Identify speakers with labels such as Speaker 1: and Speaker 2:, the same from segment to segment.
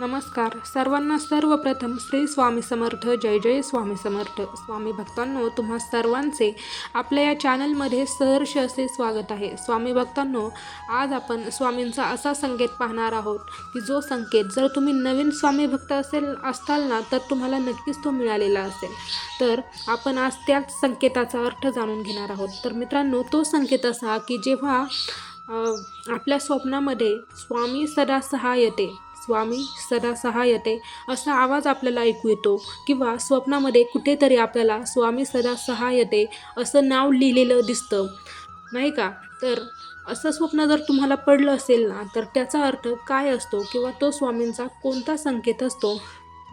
Speaker 1: नमस्कार. सर्वांना सर्वप्रथम श्री स्वामी समर्थ जय जय स्वामी समर्थ. स्वामी भक्तांनो तुम्हा सर्वांचे आपल्या या चॅनलमध्ये सहर्ष असे स्वागत आहे. स्वामी भक्तांनो आज आपण स्वामींचा असा संकेत पाहणार आहोत की जो संकेत जर तुम्ही नवीन स्वामी भक्त असेल असताल ना तर तुम्हाला नक्कीच तो मिळालेला असेल. तर आपण आज त्याच संकेताचा अर्थ जाणून घेणार आहोत. तर मित्रांनो तो संकेत असा की जेव्हा आपल्या स्वप्नामध्ये स्वामी सदा सहायते स्वामी सदा सहायते असा आवाज आपल्याला ऐकू येतो. किंवा स्वप्नामध्ये कुठेतरी आपल्याला स्वामी सदा सहायते असं नाव लिहिलेलं दिसतं. नाही का? तर असं स्वप्न जर तुम्हाला पडलं असेल ना तर त्याचा अर्थ काय असतो? किंवा तो स्वामींचा कोणता संकेत असतो?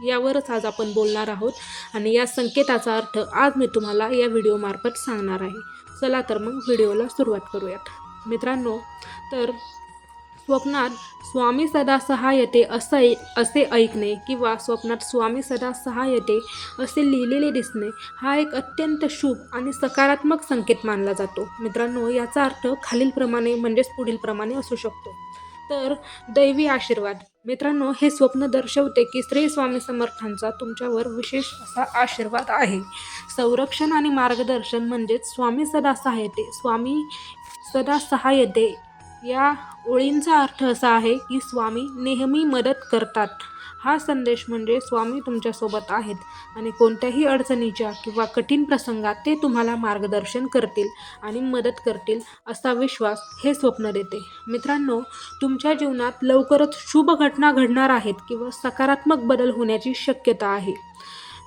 Speaker 1: यावरच आज आपण बोलणार आहोत. आणि या संकेताचा अर्थ आज मी तुम्हाला या व्हिडिओमार्फत सांगणार आहे. चला तर मग व्हिडिओला सुरुवात करूयात. मित्रांनो तर स्वप्नात स्वामी सदा सहायते असं ऐ असे ऐकणे किंवा स्वप्नात स्वामी सदा सहायते असे लिहिलेले दिसणे हा एक अत्यंत शुभ आणि सकारात्मक संकेत मानला जातो. मित्रांनो याचा अर्थ खालीलप्रमाणे म्हणजेच पुढीलप्रमाणे असू शकतो. तर दैवी आशीर्वाद. मित्रांनो हे स्वप्न दर्शवते की श्री स्वामी समर्थांचा तुमच्यावर विशेष असा आशीर्वाद आहे. संरक्षण आणि मार्गदर्शन म्हणजेच स्वामी सदा सहायते स्वामी सदा सहायते या ओळींचा अर्थ असा आहे की स्वामी नेहमी मदत करतात. हा संदेश म्हणजे स्वामी तुमच्यासोबत आहेत आणि कोणत्याही अडचणीच्या किंवा कठीण प्रसंगात ते तुम्हाला मार्गदर्शन करतील आणि मदत करतील असा विश्वास हे स्वप्न देते. मित्रांनो तुमच्या जीवनात लवकरच शुभ घटना घडणार आहेत किंवा सकारात्मक बदल होण्याची शक्यता आहे.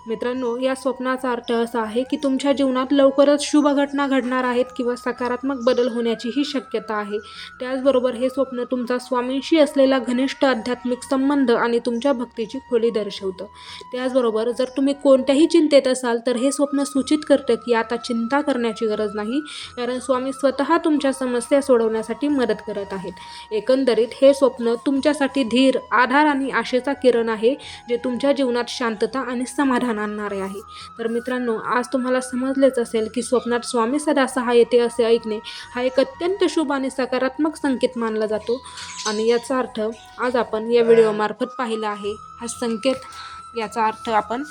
Speaker 1: मित्रांनो या स्वप्नाचा अर्थ असा आहे की तुमच्या जीवनात लवकरच शुभ घटना घडणार आहेत किंवा सकारात्मक बदल होण्याचीही शक्यता आहे. त्याचबरोबर हे स्वप्न तुमचा स्वामींशी असलेला घनिष्ठ आध्यात्मिक संबंध आणि तुमच्या भक्तीची खोली दर्शवतं. त्याचबरोबर जर तुम्ही कोणत्याही चिंतेत असाल तर हे स्वप्न सूचित करतं की आता चिंता करण्याची गरज नाही कारण स्वामी स्वतः तुमच्या समस्या सोडवण्यासाठी मदत करत आहेत. एकंदरीत हे स्वप्न तुमच्यासाठी धीर आधार आणि आशेचा किरण आहे जे तुमच्या जीवनात शांतता आणि समाधान आणणारे आहे. तर मित्रांनो आज तुम्हाला समजलेच असेल की स्वप्नात स्वामी सदा सहाय्यते असे ऐकणे हा एक अत्यंत शुभ आणि सकारात्मक संकेत मानला जातो. आणि याचा अर्थ आज आपण या व्हिडिओमार्फत पाहिला आहे. हा संकेत याचा अर्थ आपण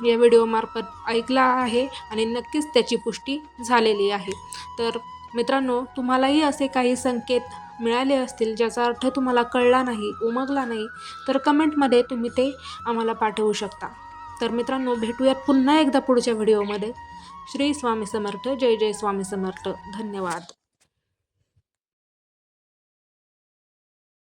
Speaker 1: या व्हिडिओमार्फत ऐकला आहे आणि नक्कीच त्याची पुष्टी झालेली आहे. तर मित्रांनो तुम्हालाही असे काही संकेत मिळाले असतील ज्याचा अर्थ तुम्हाला कळला नाही उमगला नाही तर कमेंटमध्ये तुम्ही ते आम्हाला पाठवू शकता. तर मित्रांनो भेटूयात पुन्हा एकदा पुढच्या व्हिडिओमध्ये. श्री स्वामी समर्थ जय जय स्वामी समर्थ. धन्यवाद.